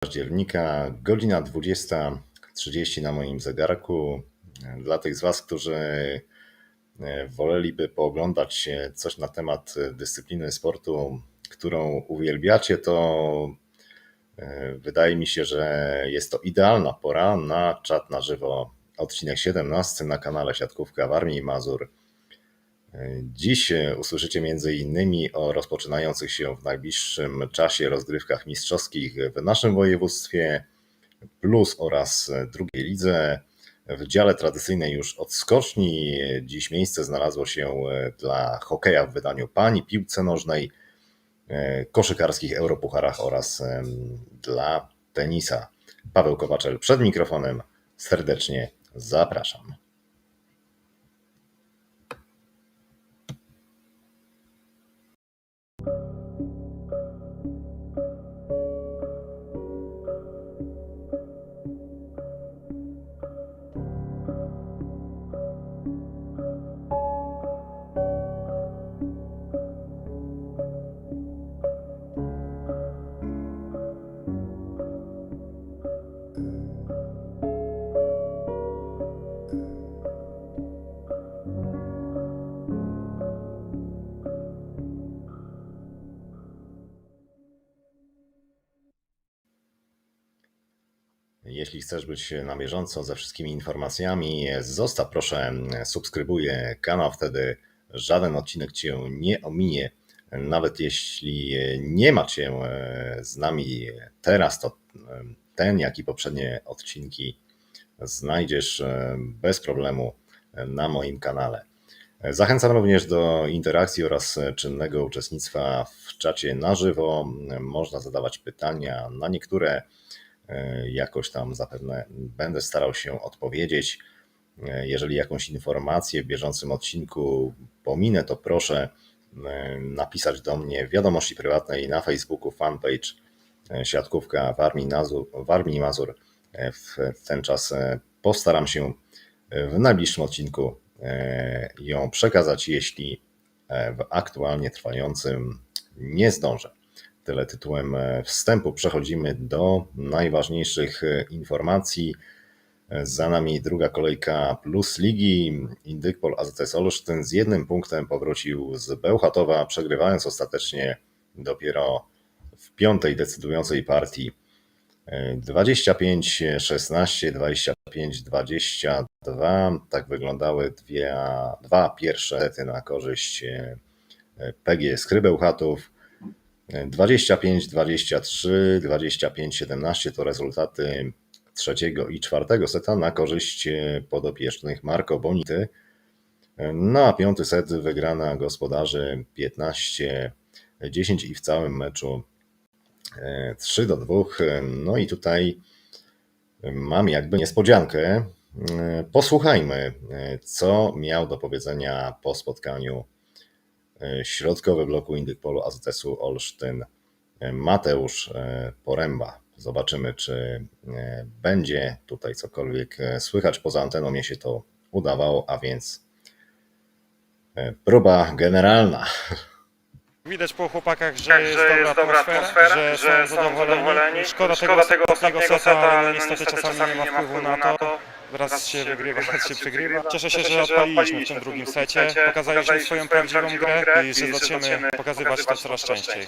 października, godzina 20.30 na moim zegarku. Dla tych z Was, którzy e, woleliby pooglądać e, coś na temat dyscypliny sportu, którą uwielbiacie, to e, wydaje mi się, że jest to idealna pora na czat na żywo. Odcinek 17 na kanale Siatkówka w Armii Mazur. Dziś usłyszycie m.in. o rozpoczynających się w najbliższym czasie rozgrywkach mistrzowskich w naszym województwie, plus oraz drugiej lidze. W dziale tradycyjnej już od skoczni dziś miejsce znalazło się dla hokeja w wydaniu pań, piłce nożnej, koszykarskich europucharach oraz dla tenisa. Paweł Kowaczel przed mikrofonem. Serdecznie zapraszam. Jeśli chcesz być na bieżąco ze wszystkimi informacjami, zostaw proszę, subskrybuj kanał, wtedy żaden odcinek Cię nie ominie. Nawet jeśli nie ma Cię z nami teraz, to ten, jak i poprzednie odcinki znajdziesz bez problemu na moim kanale. Zachęcam również do interakcji oraz czynnego uczestnictwa w czacie na żywo. Można zadawać pytania na niektóre E, jakoś tam zapewne będę starał się odpowiedzieć. E, Jeżeli jakąś informację w bieżącym odcinku pominę, to proszę e, napisać do mnie w wiadomości prywatnej na Facebooku fanpage Siatkówka w Armii, Nazur, w Armii Mazur. W ten czas postaram się w najbliższym odcinku ją przekazać, jeśli w aktualnie trwającym nie zdążę. Tyle tytułem e, wstępu. Przechodzimy do najważniejszych e, informacji. E, Za nami druga kolejka Plus Ligi. Indykpol AZS Olsztyn z jednym punktem powrócił z Bełchatowa, przegrywając ostatecznie dopiero w piątej decydującej partii 25-16, 25-22. Tak wyglądały dwie, dwa pierwsze sety na korzyść PG Skrybełchatów. 25, 23, 25, 17 to rezultaty trzeciego i czwartego seta na korzyść podopiecznych Marco Bonity. No a piąty set wygrana gospodarzy 15, 10 i w całym meczu 3 do 2. No i tutaj mam jakby niespodziankę. Posłuchajmy, co miał do powiedzenia po spotkaniu środkowy bloku Indykpolu AZS-u Olsztyn Mateusz e, Poręba. Zobaczymy, czy e, będzie tutaj cokolwiek e, słychać. Poza anteną mnie się to udawało, a więc próba generalna. Widać po chłopakach, że, Tak, jest, że dobra jest dobra atmosfera, że, że są zadowoleni. Szkoda, tego, ostatniego seta, ale no niestety czasami nie ma wpływu na to. Raz się wygrywa, raz się przegrywa. Cieszę się, że odpaliliśmy w tym drugim secie. Pokazaliśmy swoją prawdziwą grę i że zaczniemy pokazywać to coraz częściej.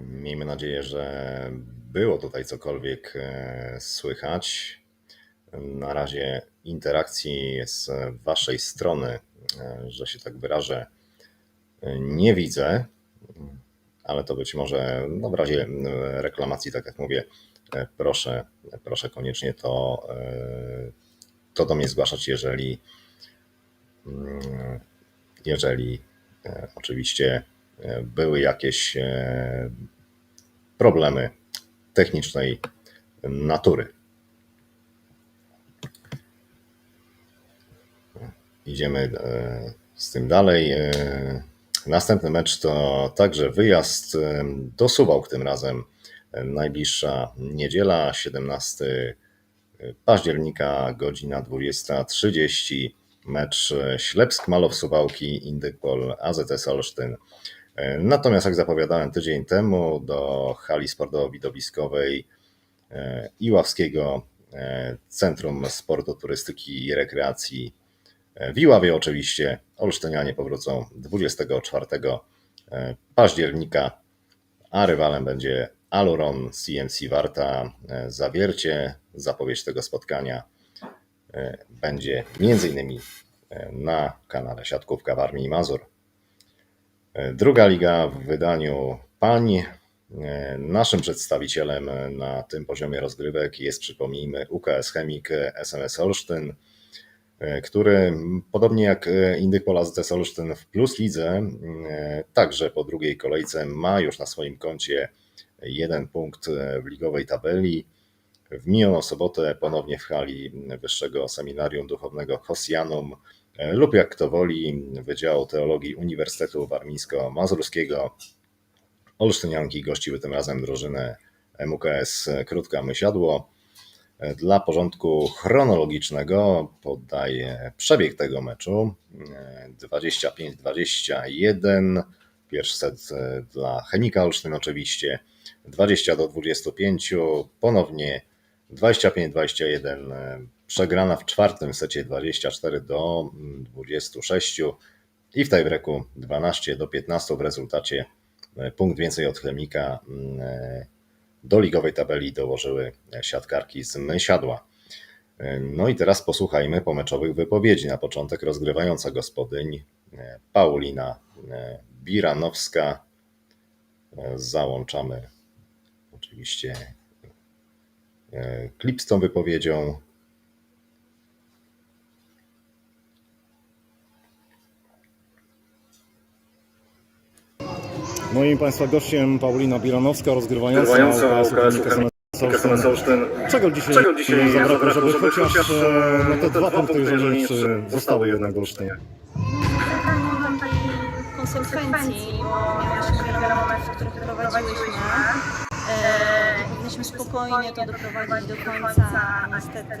Miejmy nadzieję, że było tutaj cokolwiek e, słychać. Na razie interakcji z Waszej strony, e, że się tak wyrażę, e, nie widzę, ale to być może no w razie e, reklamacji, tak jak mówię, e, proszę, proszę koniecznie to, e, to do mnie zgłaszać, jeżeli, mm, jeżeli oczywiście były jakieś problemy technicznej natury. Idziemy z tym dalej. Następny mecz to także wyjazd do Suwałk tym razem. Najbliższa niedziela, 17 października, godzina 20.30. mecz e, Ślepsk-Malow Suwałki, Indykpol, AZS Olsztyn. Natomiast jak zapowiadałem tydzień temu do hali sportowo-widowiskowej e, Iławskiego e, Centrum Sportu, Turystyki i Rekreacji e, w Iławie oczywiście Olsztynianie powrócą 24 e, października, a rywalem będzie Aluron CMC Warta e, Zawiercie. Zapowiedź tego spotkania e, będzie m.in. na kanale Siatkówka w Armii Mazur. Druga liga w wydaniu pań. Naszym przedstawicielem na tym poziomie rozgrywek jest, przypomnijmy, UKS Chemik SMS Olsztyn, który podobnie jak e, Indykpol AZS Olsztyn w Plus Lidze, e, także po drugiej kolejce ma już na swoim koncie jeden punkt e, w ligowej tabeli. W minioną sobotę ponownie w hali Wyższego Seminarium Duchownego Hosjanum e, lub jak kto woli Wydziału Teologii Uniwersytetu Warmińsko-Mazurskiego Olsztynianki gościły tym razem drużynę MUKS Krótka Mysiadło. Dla porządku chronologicznego podaję przebieg tego meczu. E, 25-21. Pierwszy set e, dla Chemika Olsztyn oczywiście. 20 do 25. Ponownie 25-21. e, Przegrana w czwartym secie 24 do mm, 26. I w tiebreaku 12 do 15 w rezultacie e, punkt więcej od Chemika mm, do ligowej tabeli dołożyły siatkarki z Mysiadła. No i teraz posłuchajmy pomeczowych wypowiedzi. Na początek rozgrywająca gospodyń e, Paulina e, Biranowska. E, Załączamy oczywiście e, klip z tą wypowiedzią. Moim Państwa gościem Paulina Biranowska, rozgrywająca Grywająca UKS UKS Chemika SMS SMS Olsztyn. Czego dzisiaj, Czego dzisiaj zabrakło, żeby, żeby chociaż, chociaż, e, no te te dwa punkty, jeszcze zostały jednak w Olsztynie? Konsekwencji, bo miałyśmy wiele momentów, w których prowadziłyśmy. E, Powinniśmy spokojnie to doprowadzić do końca, a niestety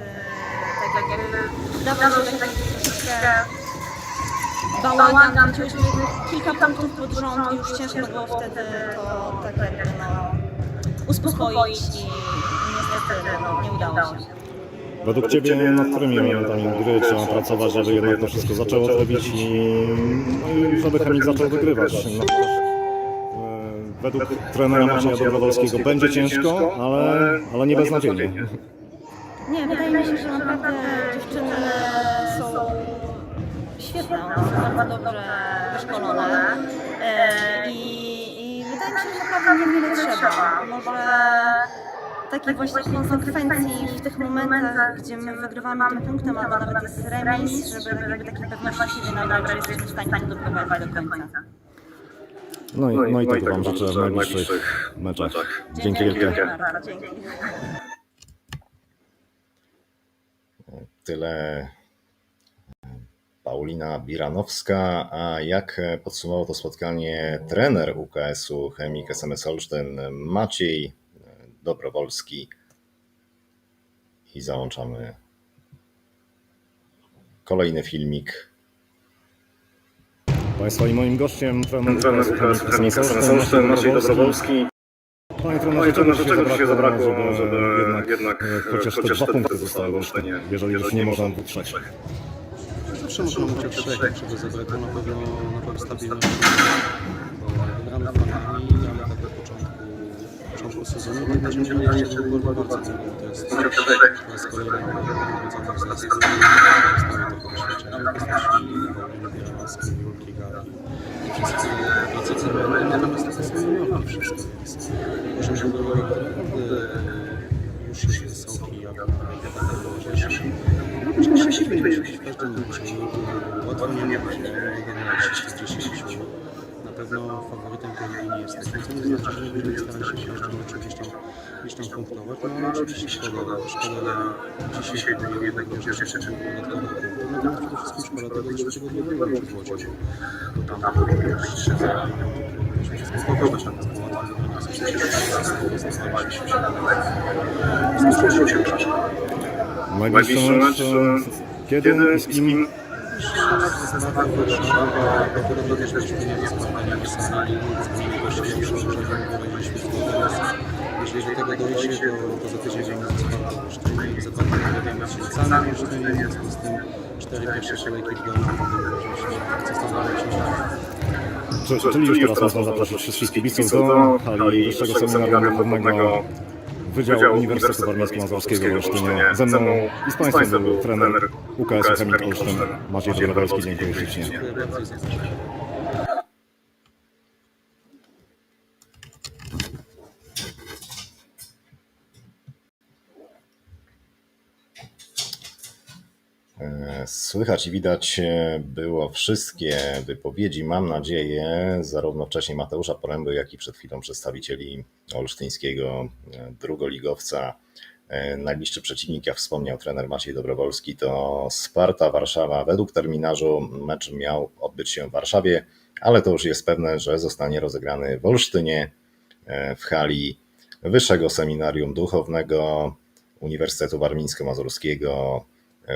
tak jakby wydawało się taki troszeczkę bałagan, kilka punktów pod rząd i już ciężko było wtedy to tak jakby no, uspokoić i niestety no, nie udało się. Według Ciebie nad którymi elementami gry trzeba pracować, żeby jednak to wszystko zaczęło trybić i no i żeby Chemik zaczął wygrywać? No, e, według trenera Macieja Dobrowolskiego będzie ciężko, ale, ale nie beznadziejnie. Nie, wydaje mi się, że naprawdę dziewczyny są bardzo dobrze wyszkolone e, i, i wydaje mi się, że naprawdę niewiele trzeba. Może takiej właśnie konsekwencji w tych momentach, gdzie my wygrywamy tym punktem, albo nawet jest remis, żeby jakby takiej pewności siebie nabrać, że jesteśmy w stanie to doprowadzić do końca. No i, no i tego Wam życzę w najbliższych meczach. Dzięki wielkie. dzięki. Tyle Paulina Biranowska. A jak podsumował to spotkanie trener UKS-u Chemik SMS Olsztyn Maciej Dobrowolski? I załączamy kolejny filmik. Państwa i moim gościem trener Trener UKS UKS Chemik SMS Olsztyn, Maciej Dobrowolski. Panie trenerze, czego czego dzisiaj dzisiaj zabrakło, zabrakło, żeby, żeby jednak, jednak e, chociaż te dwa punkty zostały w Olsztynie, jeżeli już nie można dwóch trzech. Mówić o trzech, czego zabrakło na pewno, na pewno stabilności. Gramy fanami, ale tak na początku, początku sezonu będziemy mieli jeszcze było bardzo cenne. To jest, to jest kolejna nagrodzona z nas. Zostały to doświadczenie w postaci Bielańskiej, Julki Gali. I wszyscy cenne, natomiast to są juniorki wszystko, możemy było naprawdę już się wysoki, jak na młodzież. Musimy się w każdym meczu. Łatwo nie będzie, generalnie 6 z 10. Na pewno faworytem tej ligi nie jesteśmy, co nie znaczy, że nie będziemy starali się w meczu gdzieś tam, gdzieś tam punktować. No ale oczywiście szkoda, szkoda dzisiaj tego jednego pierwszego dodatkowych punktów. Natomiast przede wszystkim szkoda tego zeszłego drugiego meczu z Łodzią. Bo tam 3 0 i myśmy spokojnie tam było łatwo wygrać. Zdecydowaliśmy się na Skończyło się czas. Najbliższy mecz, e, kiedy i z kim? Jeśli do tego dojdzie, to, to za tydzień mamy zespół w Olsztynie i zapewne dowiemy się sami w związku z tym cztery pierwsze kolejki Czy- Czyli już teraz można zaprosić wszystkich kibiców do hali Wyższego Seminarium Wydziału Uniwersytetu Warmińsko-Mazurskiego w Olsztynie. Ze mną i z Państwem był trener UKS-u Chemik Olsztyn Maciej Dobrowolski. Dziękuję ślicznie. Dziękuję bardzo i zapraszam. E, Słychać i widać e, było wszystkie wypowiedzi, mam nadzieję, zarówno wcześniej Mateusza Poręby, jak i przed chwilą przedstawicieli olsztyńskiego e, drugoligowca. E, Najbliższy przeciwnik, jak wspomniał trener Maciej Dobrowolski, to Sparta Warszawa. Według terminarzu mecz miał odbyć się w Warszawie, ale to już jest pewne, że zostanie rozegrany w Olsztynie w hali Wyższego Seminarium Duchownego Uniwersytetu Warmińsko-Mazurskiego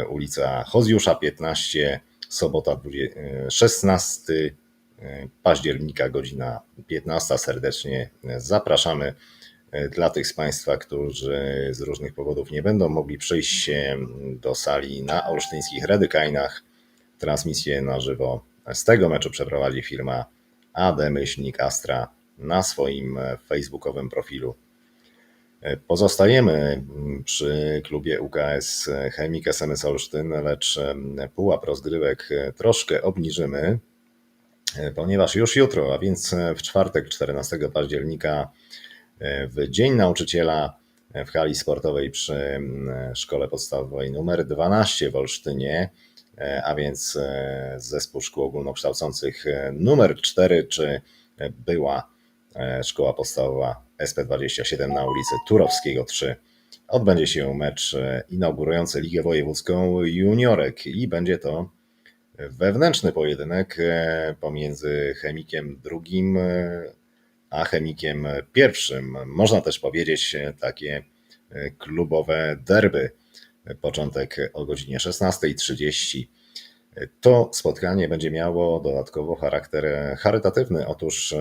ulica Hozjusza 15, sobota 20 e, 16 e, października, godzina 15. Serdecznie zapraszamy e, dla tych z Państwa, którzy z różnych powodów nie będą mogli przyjść e, do sali na olsztyńskich Redykajnach. Transmisję na żywo z tego meczu przeprowadzi firma AD Myślnik Astra na swoim e, facebookowym profilu. E, Pozostajemy przy klubie UKS Chemik SMS Olsztyn, lecz em, pułap rozgrywek e, troszkę obniżymy, e, ponieważ już jutro, a więc e, w czwartek 14 października e, w Dzień Nauczyciela e, w hali sportowej przy Szkole Podstawowej numer 12 w Olsztynie, e, a więc e, zespół szkół ogólnokształcących e, numer 4, czy e, była e, Szkoła Podstawowa SP27 na ulicy Turowskiego 3. Odbędzie się mecz e, inaugurujący Ligę Wojewódzką Juniorek i będzie to wewnętrzny pojedynek e, pomiędzy chemikiem drugim e, a chemikiem pierwszym. Można też powiedzieć takie klubowe derby. Początek o godzinie 16.30. To spotkanie będzie miało dodatkowo charakter charytatywny. Otóż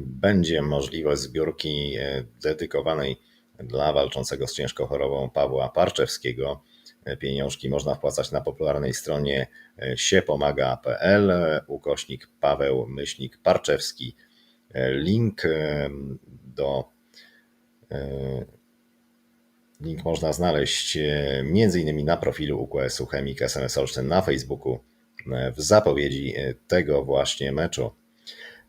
będzie możliwość zbiórki e, dedykowanej dla walczącego z ciężką chorobą Pawła Parczewskiego. E, Pieniążki można wpłacać na popularnej stronie e, siepomaga.pl ukośnik Paweł Myślnik Parczewski. Link do link można znaleźć innymi na profilu UKS-u Chemik SMS Olsztyn na Facebooku w zapowiedzi tego właśnie meczu.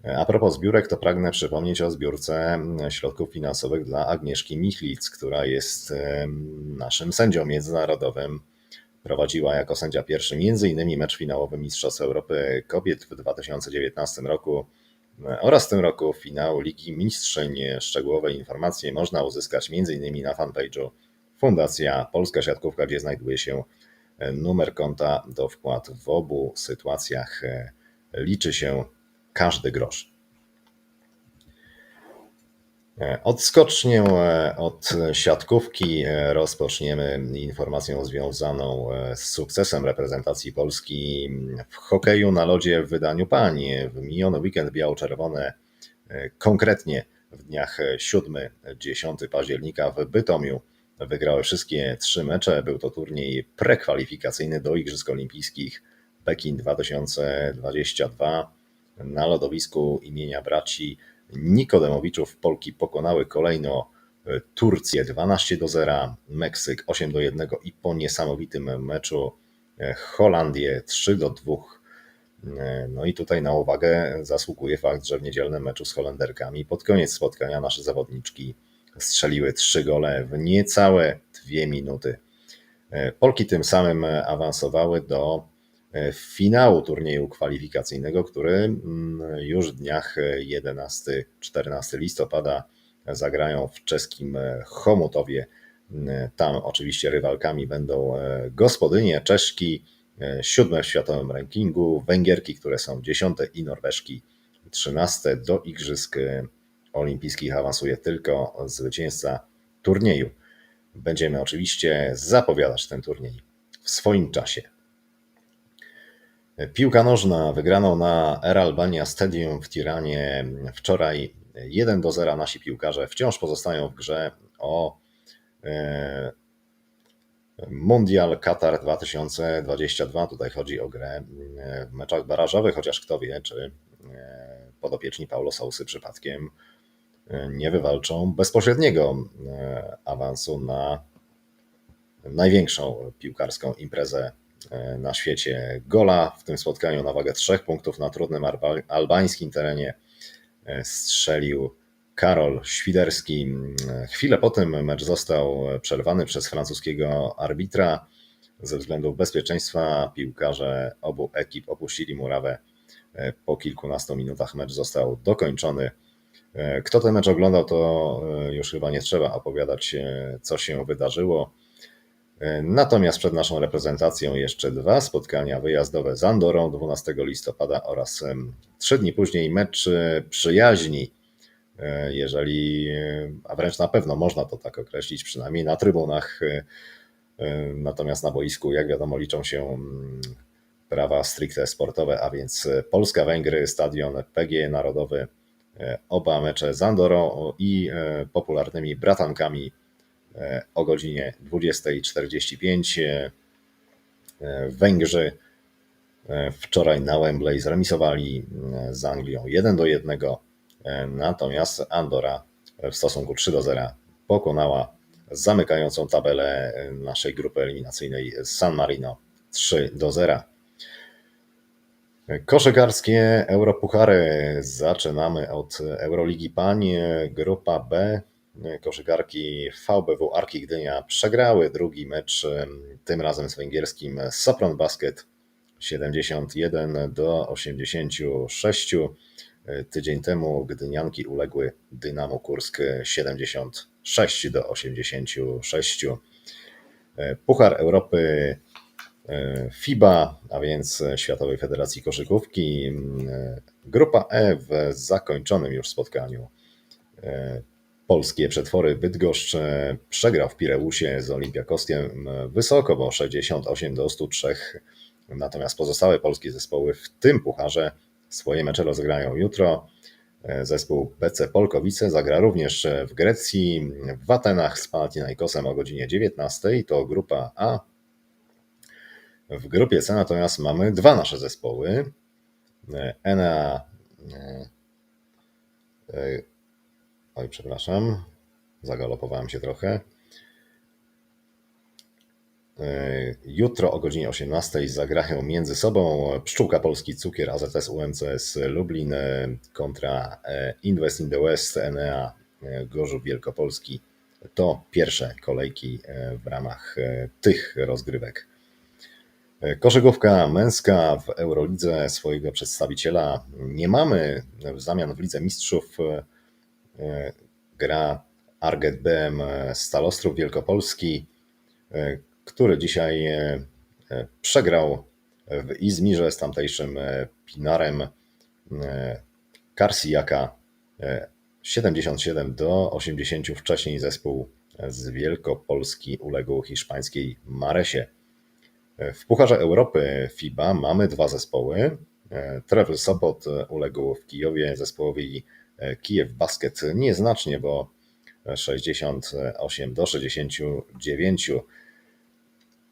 A propos zbiórek, to pragnę przypomnieć o zbiórce środków finansowych dla Agnieszki Michlic, która jest naszym sędzią międzynarodowym. Prowadziła jako sędzia pierwszy m.in. mecz finałowy Mistrzostw Europy Kobiet w 2019 roku e, oraz w tym roku finał Ligi Mistrzyń. Szczegółowe informacje można uzyskać m.in. na fanpage'u Fundacja Polska Siatkówka, gdzie znajduje się numer konta do wpłat w obu sytuacjach. e, Liczy się każdy grosz. E, Odskocznię e, od siatkówki e, rozpoczniemy informacją związaną z sukcesem reprezentacji Polski w hokeju na lodzie w wydaniu pań. W miniony weekend biało-czerwone, konkretnie w dniach 7-10 października w Bytomiu wygrały wszystkie trzy mecze. Był to turniej prekwalifikacyjny do Igrzysk Olimpijskich Pekin 2022 na lodowisku imienia braci Nikodemowiczów Polki pokonały kolejno e, Turcję 12 do 0, Meksyk 8 do 1 i po niesamowitym meczu e, Holandię 3 do 2. E, No i tutaj na uwagę zasługuje fakt, że w niedzielnym meczu z Holenderkami pod koniec spotkania nasze zawodniczki strzeliły 3 gole w niecałe 2 minuty. Polki tym samym awansowały do finału turnieju kwalifikacyjnego, który mm, już w dniach 11-14 listopada zagrają w czeskim e, Chomutowie. Mm, Tam oczywiście rywalkami będą e, gospodynie Czeszki, e, siódme w światowym rankingu, Węgierki, które są dziesiąte i Norweżki trzynaste. Do Igrzysk e, Olimpijskich awansuje tylko zwycięzca turnieju. Będziemy oczywiście zapowiadać ten turniej w swoim czasie. Piłka nożna wygraną na Air Albania Stadium w Tiranie wczoraj 1 do 0. Nasi piłkarze wciąż pozostają w grze o e, Mundial Qatar 2022. Tutaj chodzi o grę e, w meczach barażowych, chociaż kto wie, czy e, podopieczni Paulo Sousy przypadkiem nie wywalczą bezpośredniego awansu na największą piłkarską imprezę na świecie. Gola w tym spotkaniu na wagę trzech punktów na trudnym albańskim terenie e, strzelił Karol Świderski. Chwilę po tym mecz został przerwany przez francuskiego arbitra. Ze względów bezpieczeństwa piłkarze obu ekip opuścili murawę. E, Po kilkunastu minutach mecz został dokończony. E, Kto ten mecz oglądał, to e, już chyba nie trzeba opowiadać, e, co się wydarzyło. E, Natomiast przed naszą reprezentacją jeszcze dwa spotkania wyjazdowe z Andorą 12 listopada oraz trzy dni później mecz e, przyjaźni, e, jeżeli, a wręcz na pewno można to tak określić, przynajmniej na trybunach. Natomiast na boisku, jak wiadomo, liczą się mm, prawa stricte sportowe, a więc Polska-Węgry, stadion PG Narodowy, oba mecze z Andorą i popularnymi bratankami o godzinie 20.45. E, e, Węgrzy e, wczoraj na Wembley zremisowali e, z Anglią 1 do 1, e, natomiast Andora w stosunku 3 do 0 pokonała zamykającą tabelę e, naszej grupy eliminacyjnej San Marino 3 do 0. Koszykarskie Europuchary. Zaczynamy od Euroligi Pań. Grupa B. Koszykarki VBW Arki Gdynia przegrały drugi mecz, tym razem z węgierskim Sopron Basket 71 do 86. Tydzień temu Gdynianki uległy Dynamo Kursk 76 do 86. Puchar Europy e, FIBA, a więc Światowej Federacji Koszykówki. E, Grupa E w zakończonym już spotkaniu. E, Polskie przetwory Bydgoszcz e, przegrał w Pireusie z Olimpiakoskiem e, wysoko, bo 68 do 103. Natomiast pozostałe polskie zespoły w tym pucharze swoje mecze rozegrają jutro. E, Zespół PC Polkowice zagra również w Grecji, w Atenach z Panathinaikosem o godzinie 19. To grupa A. W grupie C natomiast mamy dwa nasze zespoły. E, Enea. Oj, przepraszam, zagalopowałem się trochę. E, Jutro o godzinie 18 zagrają między sobą Pszczółka Polski Cukier AZS UMCS Lublin e, kontra e, Invest in the West Enea e, Gorzów Wielkopolski. To pierwsze kolejki w ramach tych rozgrywek. Koszykówka męska w Eurolidze swojego przedstawiciela nie mamy. W zamian w Lidze Mistrzów gra Arget BM Stalostrów Wielkopolski, e, który dzisiaj e, e, przegrał w Izmirze z tamtejszym e, Pinarem e, Karsijaka e, 77 do 80. Wcześniej zespół z Wielkopolski uległ hiszpańskiej Maresie. W Pucharze Europy FIBA mamy dwa zespoły. E, Travel Sopot uległ w Kijowie zespołowi e, Kijew Basket nieznacznie, bo 68 do 69.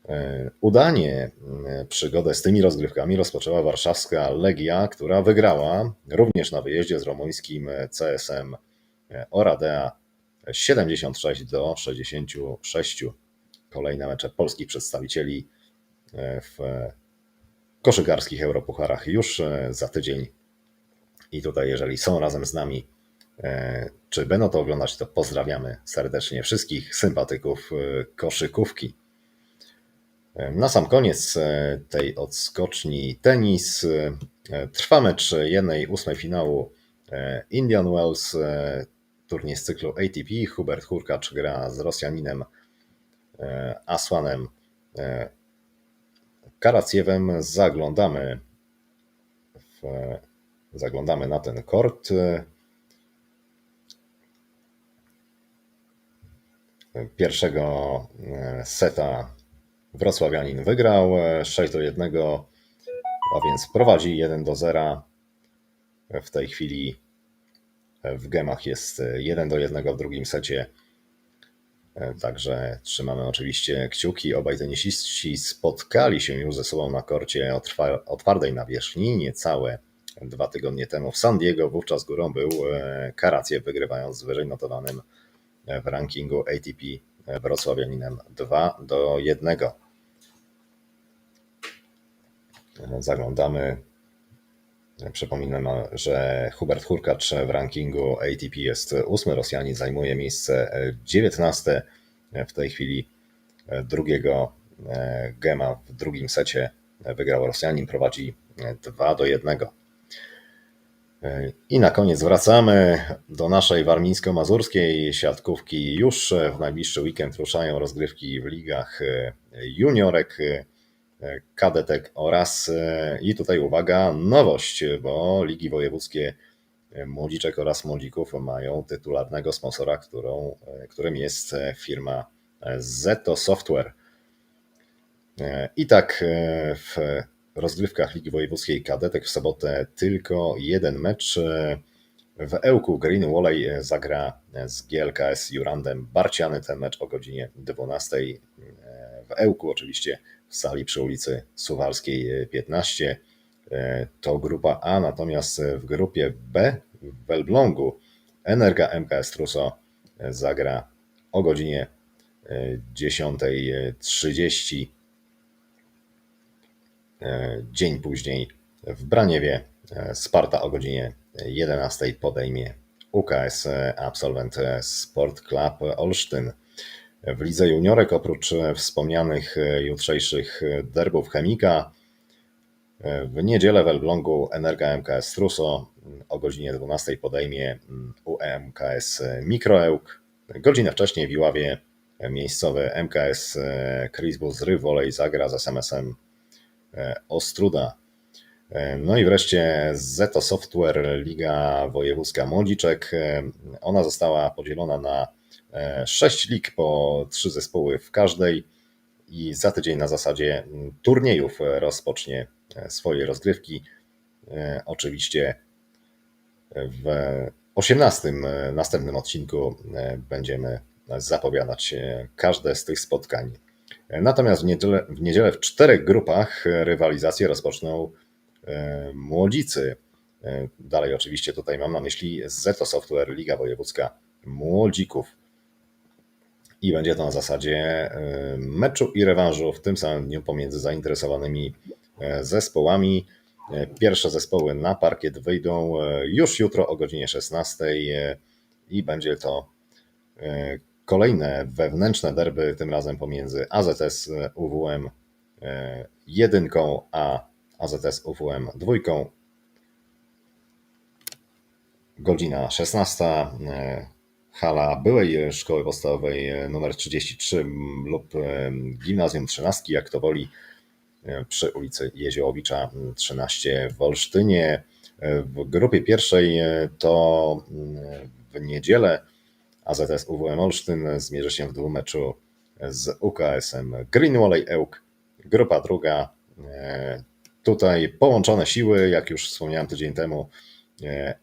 E, Udanie e, przygodę z tymi rozgrywkami rozpoczęła warszawska Legia, która wygrała również na wyjeździe z rumuńskim CSM Oradea 76 do 66. Kolejne mecze polskich przedstawicieli w koszykarskich Europucharach już za tydzień. I tutaj, jeżeli są razem z nami, e, czy będą to oglądać, to pozdrawiamy serdecznie wszystkich sympatyków e, koszykówki. E, Na sam koniec tej odskoczni tenis trwa mecz jednej ósmej finału Indian Wells, turniej z cyklu ATP. Hubert Hurkacz gra z Rosjaninem Asłanem Karaciewem. Zaglądamy, w, zaglądamy na ten kort. Pierwszego e, seta Wrocławianin wygrał e, 6 do 1. a więc prowadzi 1 do 0. W tej chwili w gemach jest 1 do 1 w drugim secie. Także trzymamy oczywiście kciuki. Obaj tenisiści spotkali się już ze sobą na korcie o, o twardej nawierzchni niecałe dwa tygodnie temu w San Diego. Wówczas górą był e, Karaciew, wygrywając z wyżej notowanym w rankingu ATP wrocławianinem 2 do 1. Zaglądamy. Przypominam, że Hubert Hurkacz w rankingu ATP jest ósmy Rosjanin, zajmuje miejsce 19 w tej chwili drugiego gema w drugim secie wygrał Rosjanin, prowadzi 2 do 1. I na koniec wracamy do naszej warmińsko-mazurskiej siatkówki. Już w najbliższy weekend ruszają rozgrywki w ligach juniorek, kadetek oraz i tutaj uwaga, nowość, bo ligi wojewódzkie młodziczek oraz młodzików mają tytularnego sponsora, którą, którym jest firma Zeto Software. I tak w rozgrywkach Ligi Wojewódzkiej Kadetek w sobotę tylko jeden mecz. W Ełku Green Walley zagra z GLKS Jurandem Barciany. Ten mecz o godzinie 12. W Ełku oczywiście w sali przy ulicy Suwalskiej 15. To grupa A, natomiast w grupie B w Elblągu Energa MKS Truso zagra o godzinie 10.30 Dzień później w Braniewie Sparta o godzinie 11 podejmie UKS Absolwent Sport Club Olsztyn. W lidze juniorek oprócz wspomnianych jutrzejszych derbów Chemika w niedzielę w Elblągu Energa MKS Truso o godzinie 12 podejmie UMKS Mikroełk. Godzinę wcześniej w Iławie miejscowy MKS Chrisbus Rywolej zagra z SMS-em Ostruda. No i wreszcie Zeto Software, Liga Wojewódzka Młodziczek. Ona została podzielona na sześć lig po trzy zespoły w każdej i za tydzień na zasadzie turniejów rozpocznie swoje rozgrywki. Oczywiście w 18 następnym odcinku będziemy zapowiadać każde z tych spotkań. Natomiast w niedzielę, w niedzielę w czterech grupach rywalizację rozpoczną młodzicy. Dalej oczywiście tutaj mam na myśli Zeto Software, Liga Wojewódzka Młodzików. I będzie to na zasadzie meczu i rewanżu w tym samym dniu pomiędzy zainteresowanymi zespołami. Pierwsze zespoły na parkiet wyjdą już jutro o godzinie 16 i będzie to kolejne wewnętrzne derby, tym razem pomiędzy AZS UWM 1 a AZS UWM 2. Godzina 16. Hala byłej szkoły podstawowej numer 33 lub gimnazjum 13, jak to woli, przy ulicy Jeziołowicza 13 w Olsztynie. W grupie pierwszej to w niedzielę AZS UWM Olsztyn zmierzy się w dwumeczu z UKS-em Greenwalley Ełk. Grupa druga, tutaj połączone siły, jak już wspomniałem tydzień temu,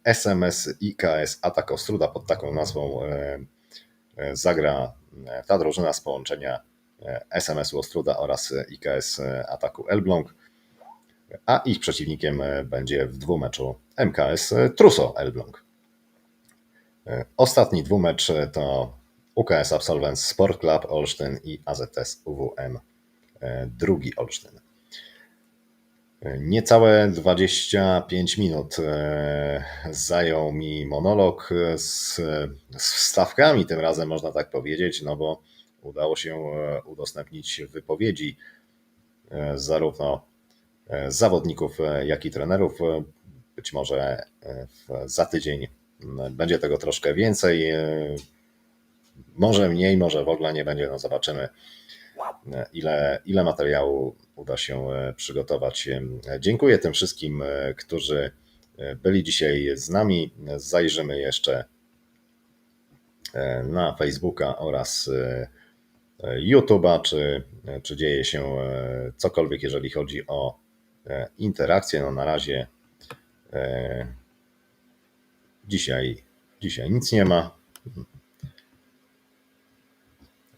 SMS IKS Atak Ostruda pod taką nazwą zagra ta drużyna z połączenia SMS-u Ostruda oraz IKS Ataku Elbląg, a ich przeciwnikiem będzie w dwumeczu MKS Truso Elbląg. Ostatni dwumecz to UKS Absolvents Sport Club Olsztyn i AZS UWM drugi Olsztyn. Niecałe 25 minut zajął mi monolog z, z wstawkami, tym razem można tak powiedzieć, no bo udało się udostępnić wypowiedzi zarówno zawodników, jak i trenerów. Być może za tydzień będzie tego troszkę więcej, może mniej, może w ogóle nie będzie, no zobaczymy ile, ile materiału uda się przygotować. Dziękuję tym wszystkim, którzy byli dzisiaj z nami. Zajrzymy jeszcze na Facebooka oraz YouTube'a, czy, czy dzieje się cokolwiek, jeżeli chodzi o e, interakcje. No na razie e, dzisiaj, dzisiaj nic nie ma.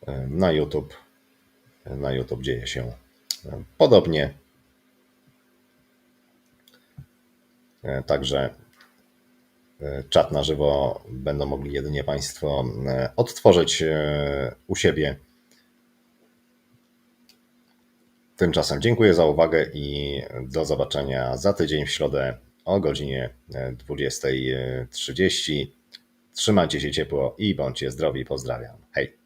E, Na YouTube, na YouTube dzieje się e, podobnie. E, Także e, czat na żywo będą mogli jedynie Państwo e, odtworzyć e, u siebie. Tymczasem dziękuję za uwagę i do zobaczenia za tydzień w środę o godzinie e, 20.30. Trzymajcie się ciepło i bądźcie zdrowi. Pozdrawiam. Hej.